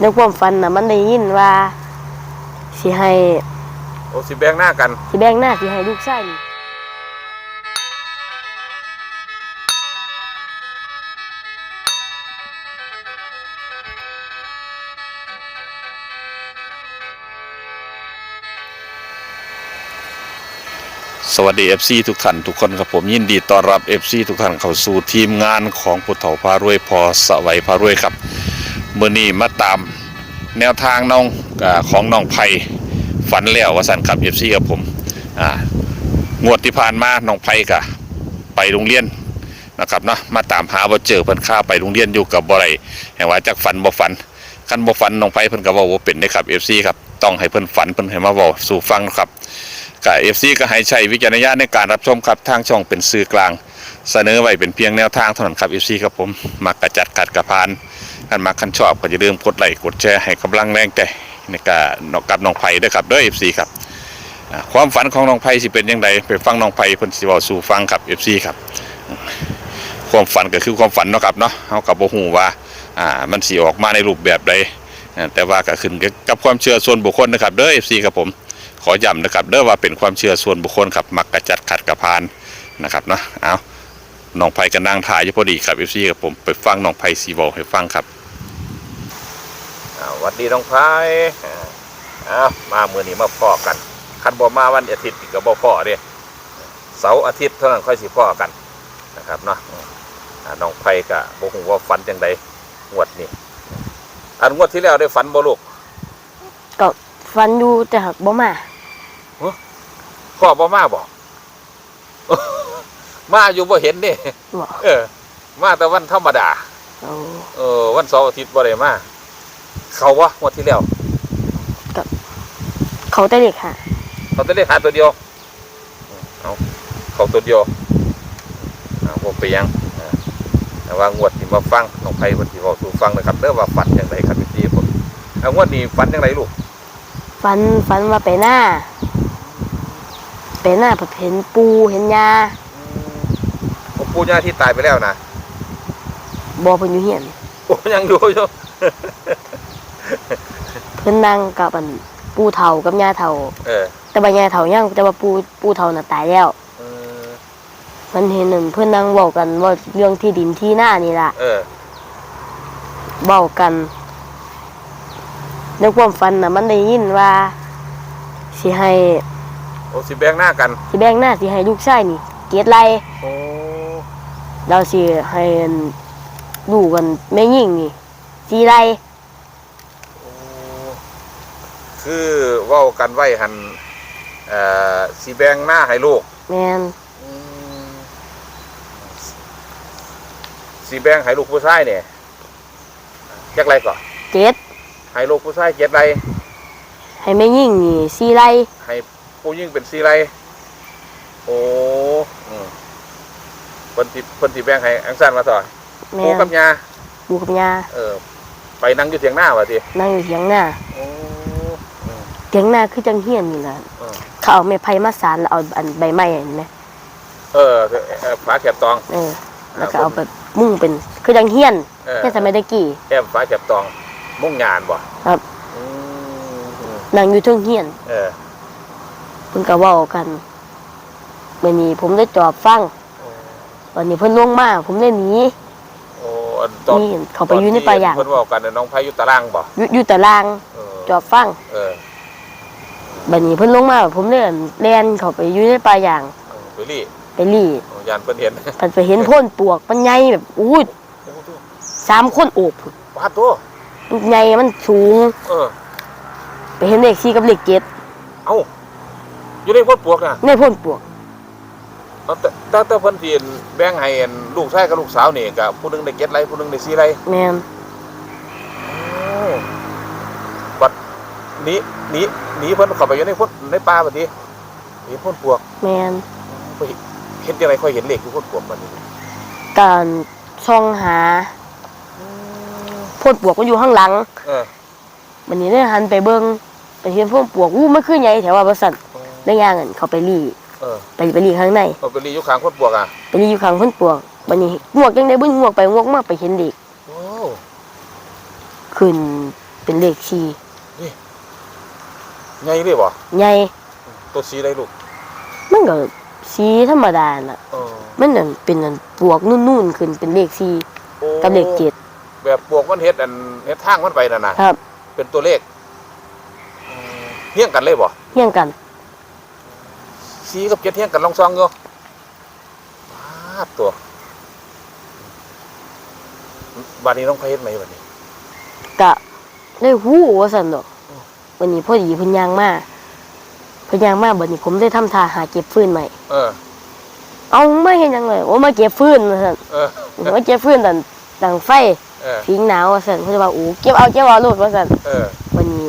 ในความฝันน่ะมันได้ยินว่าสิให้โอ้สิแบ่งหน้ากัน สิแบ่งหน้าสิให้ลูกชายนี่สวัสดี FC ทุกท่านทุกคนครับผมยินดีต้อนรับ FC ทุกท่านเข้าสู่ทีมงานของพุทธเถาพารวยพอสวัยพารวยครับเมื่อนี้มาตามแนวทางน้องอของน้องไผ่ฝันแล้ววสันครับ FC ครับผมงวดที่ผ่านมาน้องไผ่กะไปโรงเรียนนะครับเนาะมาตามหาว่าเจอเพิ่นข้าไปโรงเรียนอยู่กับบ่ไรแห่งว่าจักฝันบ่ฝันคันบ่ฝันน้องไผ่เพิ่นก็ว้าบ่เป็นได้ครับ FC ครับต้องให้เพิ่นฝันเพิ่นให้มาเว้าสู่ฟังครับกับเอฟซีก็ให้ใช้วิจารณญาณในการรับชมครับทางช่องเป็นสื่อกลาง เสนอไว้เป็นเพียงแนวทางเท่านั้นครับเอฟซีครับผมมักกระจัดกัดกระพาน ท่านมักคันชอบก็อย่าลืมกดไลค์กดแชร์ให้กำลังแรงใจในการนอกกับน้องไผ่ด้วยครับด้วยเอฟซีครับความฝันของน้องไผ่สิเป็นยังไงไปฟังน้องไผ่เพิ่นสิเว้าสู่ฟังครับเอฟซีครับ ความฝันก็คือความฝันเนาะครับเนาะเฮากับบ่ฮู้ว่าอ่ามันสิออกมาในรูปแบบใดแต่ว่าก็ขึ้นกับความเชื่อส่วนบุคคลนะครับเด้อ FC ครับผมขอย้ำนะครับเด้อว่าเป็นความเชื่อส่วนบุคคลครับมักกระจัดขัดกระพานนะครับเนาะเอาน้องไผ่กันนั่งถ่ายอยู่พอดีครับเอฟซีกับผมไปฟังน้องไผ่ซีบอลให้ฟังครับ วัดดีน้องพายอ่าอ้าวมามือนี้มาพ่อกัน คันบ่มาวันอาทิตย์ก็บ่พ่อเด้เสาร์อาทิตย์เท่านั้นค่อยสิพ่อกันนะครับเนาะอ่าน้องไผ่ก็บ่ฮู้ว่าฝันจังไดงวดนี้อันงวดที่แล้วได้ฝันบ่ลูกก็ฝันอยู่แต่หักบ่มาพ่อบ่มาบ่มาอยู่บ่เห็นเด้บ่เออ มาแต่วันธรรมดาเอาเออวันเสาร์อาทิตย์บ่ได้มา เขาวะงวดที่แล้วเขาแต่เด็กค่ะเขาจะได้หาตัวเดียวเอาเขาตัวเดียวเอาผมไปยังอ่าแต่ว่างวดที่มาฟังน้องไผ่คนที่บอกสู่ฟังนะครับเด้อว่าฝันอย่างไรครับพี่ตีผมเอางวดนี้ฝันอย่างไรลูกฝันฝันว่าไปหน้าไปหน้าแบบเห็นปูเห็นยาผมปู่ย่าที่ตายไปแล้วนะบ่เพิ่นอยู่เฮียนโอ้ยังอยู่อยู่ เพิ่นนั่งกับอันปูเฒ่ากับยาเฒ่า เออแต่ว่ายาเฒ่ายังแต่ว่าปูปูเฒ่าน่ะตายแล้ว เออเพิ่นเห็นนั่นเพิ่นนั่งเว้ากันว่าเรื่องที่ดินที่หน้านี่ล่ะเออเว้ากันในความฝันน่ะมันได้ยินว่าสิให้โอ้สิแบ่งหน้ากันสิแบ่งหน้าสิให้ลูกชายนี่ เกตไรโอ้เราสิให้ลูกกันแม่ยิ่งนี่สีไร คือเว้ากันไว้หันเอ่อสิแบ่งหน้าให้ลูกแมนสีแบงให้ลูกผู้ชายเนี่ยจักไรก่อนเกตให้ลูกผู้ชายเจ็ดไรให้แม่ยิ่งนี่สีไรให้ผู้ยิ่งเป็นสี่ไรโอ้อืมเพิ่นสิเพิ่นสิแบงให้อังสันมาต่อแมปูนกับยาปูกับยาเออ ไปนั่งอยู่เถียงหน้าวะทีนั่งอยู่เถียงหน้าโอ้อืม เถียงหน้าคือจังเฮียนนี่แหละเออ เขาเอาไม้ไผ่มาสานแล้วเอาอันใบไม้เห็นไหมเออเออฟ้าแคบตอง เออ แล้วก็เอาแบบมุ่งเป็นคือจังเฮียนเออแค่สมัยตะกี้ แอมฟ้าแคบตอง มุ่งงานบ่ครับ อืมอืมนั่งอยู่เทิงเฮียนเออเพิ่นก็เว้ากันมื้อนี้ผมได้จอบฟังโอ้วันนี้เพิ่นลงมาผมได้หนีโอ้อันตอนนี่เขาไปอยู่ในป่าอย่างเพิ่นบอกกันน่ะน้องไผอยู่ตารางบ่อยู่อยู่ตารางเออจอบฟังเออ บัดนี้เพิ่นลงมาผมเลยแล่นเข้าไปอยู่ในป่าอย่างเออไปรี่ไปรีดโอ้ยานเพิ่นเห็นมันไปเห็นโพ่นปวกมันใหญ่แบบอู้ยสามคนโอบพุ่นปาดตัวมันใหญ่มันสูง เออ ไปเห็นเลขสี่กับเลขเจ็ดเอ้าอยู่ในพดปวกอะในโพ่นปวก เอาแต่แต่แต่เพิ่นสิแบ่งให้อันลูกชายกับลูกสาวนี่ก็ผู้หนึงได้เก็ดไรผู้หนึงได้4ไรแมน บัด หนี้นี้หนีเพิ่นเข้าไปอยู่ในพดในป่าบัดนี้หนีพดปวกแมนไปเฮ็ดจังไดค่อยเห็นเลขอยู่พดปวกบัดนี้การช่องหาโพ่นปวกก็อยู่ข้างหลังเออบัดนี้ได้หันไปเบิ่งไปเห็นโพ่นปวกอู้มันคือใหญ่แถวว่าบ่สั่นได้ย่างกันเขาไปรีเออไปไปรีข้างในเอาไปรีอยู่ข้างพดปวกอะไปรีอยู่ข้างโพ่นปวกบัดนี้งวกจังได๋บ่งวกไปงวกมาไปเห็นเด็กโอ้ขึ้นเป็นเลข สีไงเลยบ่ใหญ่ตัวสีอะไรลูก มันก็สีธรรมดาน่ะเออมันนั่นเป็นอันปวกนุ่นๆขึ้นเป็นเลขสีโอ้กับเลขเจ็ดแบบปวกมันเฮ็ดอันเฮ็ดทางมันไปน่ะนะครับเป็นตัวเลขอืมเฮี้ยงกันเลยบ่เฮี้ยงกัน สีกับเจ็ดเฮี้ยงกันลองซองอยู่ปาดตัวบัดนี้น้องไปเฮ็ดไหมบัดนี้ กะได้ฮู้ว่าซั่นดอกอืม วันนี้พอดีเพิ่นย่างมาเพิ่นย่างมาบัดนี้ผมได้ทำท่าหาเก็บฟืนใหม่เออ เอามาเฮ็ดหยังเลยโอ้มาเก็บฟืนว่าซั่นเออมาเก็บฟืนดันดังไฟเออ พิงหนาวว่าซั่นเพิ่นว่าโอ้เก็บเอาเก็บเอาโลดว่าซั่นเออ วันนี้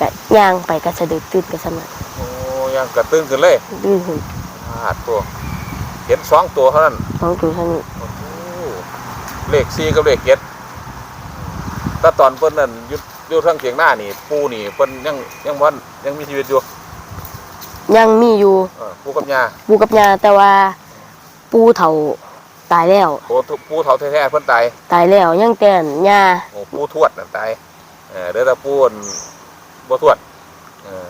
กะย่างไปก็สะดึกตื่นก็ซั่นน่ะโอ้ยังกระตื้นขึ้นเลยตื่นขึ้นพาดตัว เห็นสองตัวเท่านั้นสองตัวเท่านี้โอ้โหเลขสี่กับเลขเจ็ด แต่ตอนเพิ่นนั่นอยุดอยู่ทางเถียงหน้านี่ ปูนี่เพิ่นยังยังวันยังมีชีวิตอยู่ยังมีอยู่เออปูกับยาปู่กับย่าแต่ว่าปู่เฒ่าตายแล้วโอ้ปูเฒ่าแท้ๆเพิ่นตายตายแล้วยังแต่นย่าโอ้ปูทวดนั่นตายเออเดี๋ยวแต่ปูอั่นบ่ทวดเออ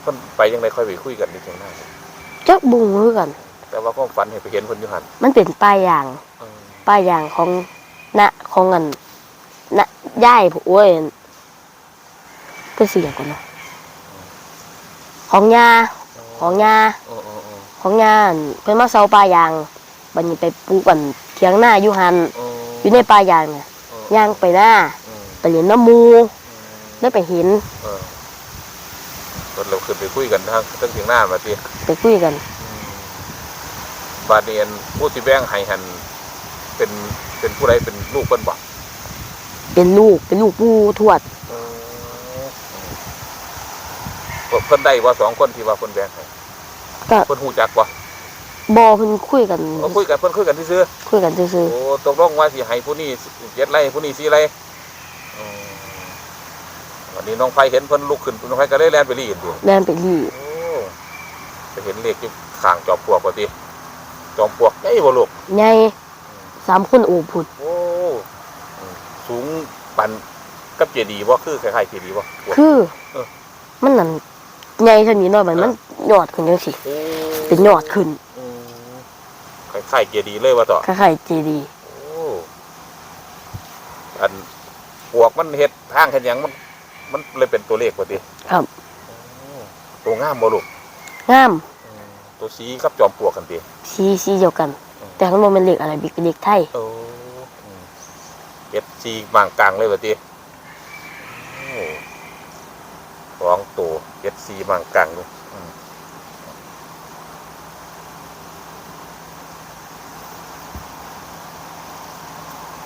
เพิ่นไปยังไงค่อยไปคุยกันในเถียงหน้าจักบุงคือกัน แต่ว่าความฝันเห็นไปเห็นเพิ่นอยู่หั่นมันเป็นป้ายยางเออป้ายยางของณของเงิน ณย่ายผู้โอ้ยก็เสียก่อนเนาะของยาของยาเออเออเออของยาอั่นเพิ่นมาเซาป้ายางบัดนี้ไปปลูกกันเถียงหน้าอยู่หันเอออยู่ในป้ายางน่ะเออย่างไปหน้าเออไปเรียนน้ำหมูได้ไปเห็นเออเพิ่นเราขึ้นไปคุยกันทางทางเถียงหน้ามาติไปคุยกันบาดเนียนผู้ที่แบ่งให้หันเป็นเป็นผู้ใดเป็นลูกเพิ่นบ่ เป็นลูกเป็นลูกปู่ทวดเพิ่นได้ว่าสองคนที่ว่าเพิ่นแบ่งให้ก็ เพิ่นฮู้จักบ่บอเพิ่นคุยกันเอาคุยกันเพิ่นคุยกันซื่อคุยกันซื่อๆโอ้ตกลงว่าสิให้ผู้นี้เจ็ดไร่ผู้นี้สี่ไร่อืมวันนี้น้องไผเห็นเพิ่นลุกขึ้นน้องไผก็เลยแล่นไปรีดอยู่ๆแล่นไปรีโอ้ไปเห็นเลขอยู่ข้างจอมปลวกว่าติจอมปลวกใหญ่บ่ลูกใหญ่สามคนโอบผุดโอ้อืม สูงปันกับเจดีย์บ่คือคล้ายๆเจดีย์บ่ปลวกคือ เออ มันนั่นใหญ่เท่านี้เนาะมันมันยอดขึ้นจังซี่โอ้เป็นยอดขึ้นอืมคล้ายๆเจดีย์เลยว่าต่อ คล้ายๆเจดีย์โอ้อันปลวกมันเฮ็ดทางเฮ็ดหยังมัน มันเลยเป็นตัวเลขว่าติครับโอ้ตัวงามบ่ลูกงามอืมตัวสีกับจอมปลวกกันติ สีสีเดียวกัน แต่ข้างบนเป็นเหล็กอะไรบิกเหล็กไทย โอ้อืม เฮ็ดสีบางกลางเลยว่าติโอ้สองตัวเฮ็ดสีบางกลางเลยอืม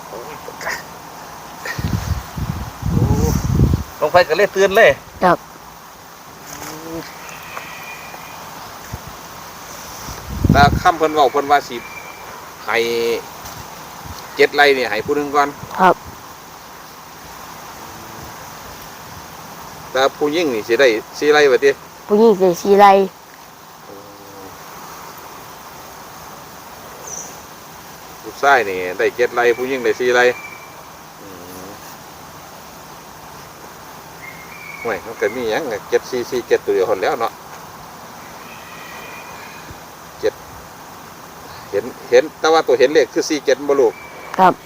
โอ้ยปากกาโอ้ลงไปก็เลยเตือนเลยครับตาค่ำเพิ่นเว้าเพิ่นว่าสิให้ เจ็ดไร่เนี่ยให้ผู้หนึงก่อนครับตาผู้ยิ่งนี่สิได้สี่ไร่ว่าติผู้หญิงใส่สีไรผู้ชายนี่ได้เจ็ดไร่ผู้ยิ่งได้สี่ไร่อืมห่วยมันก็มีหยังเจ็ดสี่สี่เจ็ดตัวเดียวคนแหล้วเนาะเจ็ดเห็นเห็นแต่ว่าตัวเห็นเลขคือสี่เจ็ดบ่ลูก ครับ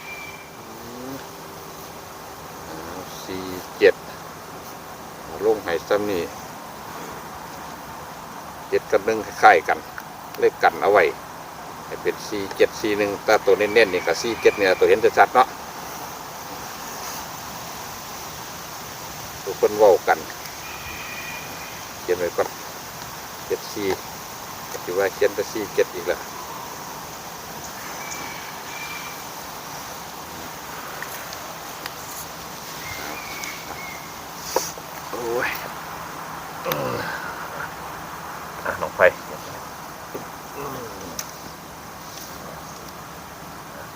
สี่เจ็ดลงให้ซ้ำนี่เจ็ดกับหนึ่งคล้ายกัน เลขกันเอาไว้ให้เป็นสี่เจ็ดสี่หนึ่งแต่ตัวเน้นๆนี่กับสี่เจ็ดเนี่ยตัวเห็นชัดๆเนาะทุกคนว้ากันเขียนไว้ก่อนเจ็ดสี่คิดว่าเขียนแต่สี่เจ็ดอีกแล้วโอ้ยอะน้องไฟ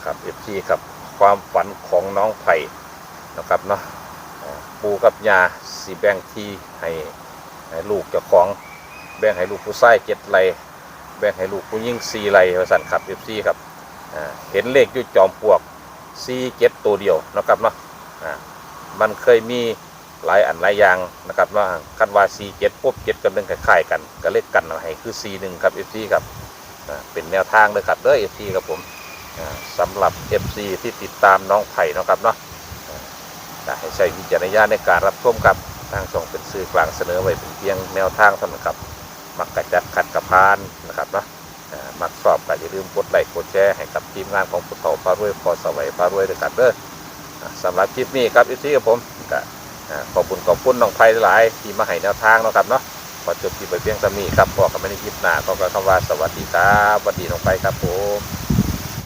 ครับเอฟซีครับความฝันของน้องไผ่นะครับเนาะปูกับยาสีแบ่งที่ให้ให้ลูกเจ้าของแบ่งให้ลูกผู้ชายเจ็ดไรแบ่งให้ลูกผู้ยิ่งสี่ไรสั่นครับเอฟซีครับอ่าเห็นเลขอยู่จอมปวกสี่เจ็ดตัวเดียวนะครับเนาะอ่ามันเคยมีหลายอันหลายอย่างนะครับว่ากันว่า47ปุ๊บ7กับ1คล้ายกันก็เลขกันเอาให้คือ41ครับ FC ครับอ่าเป็นแนวทางเลยครับเด้อ FC ครับผม สำหรับ FC ที่ติดตามน้องไผ่นะครับเนาะอ่าก็ให้ใช้วิจารณญาณในการรับชมครับทางช่งเป็นสื่อกลางเสนอไว้เป็นเพียงแนวทางเท่านั้นครับ มักกระจัดขัดกระพานนะครับเนาะอ่ามักสอบก็อย่าลืมกดไลค์กดแชร์ให้กับทีมงานของพุทธเถาพารวยพอสวัยพารวยด้วยกันเด้ออสำหรับคลิปนี้ครับอีซี่กับผมก็ขอบคุณขอบคุณน้องไพหลายที่มาให้แนวทางนะครับเนาะขอจบที่ไปเพียงสามีครับบอกกันไม่ได้คลิปหน้าก็ก็คำว่าสวัสดีครับสวัสดีน้องไพครับผม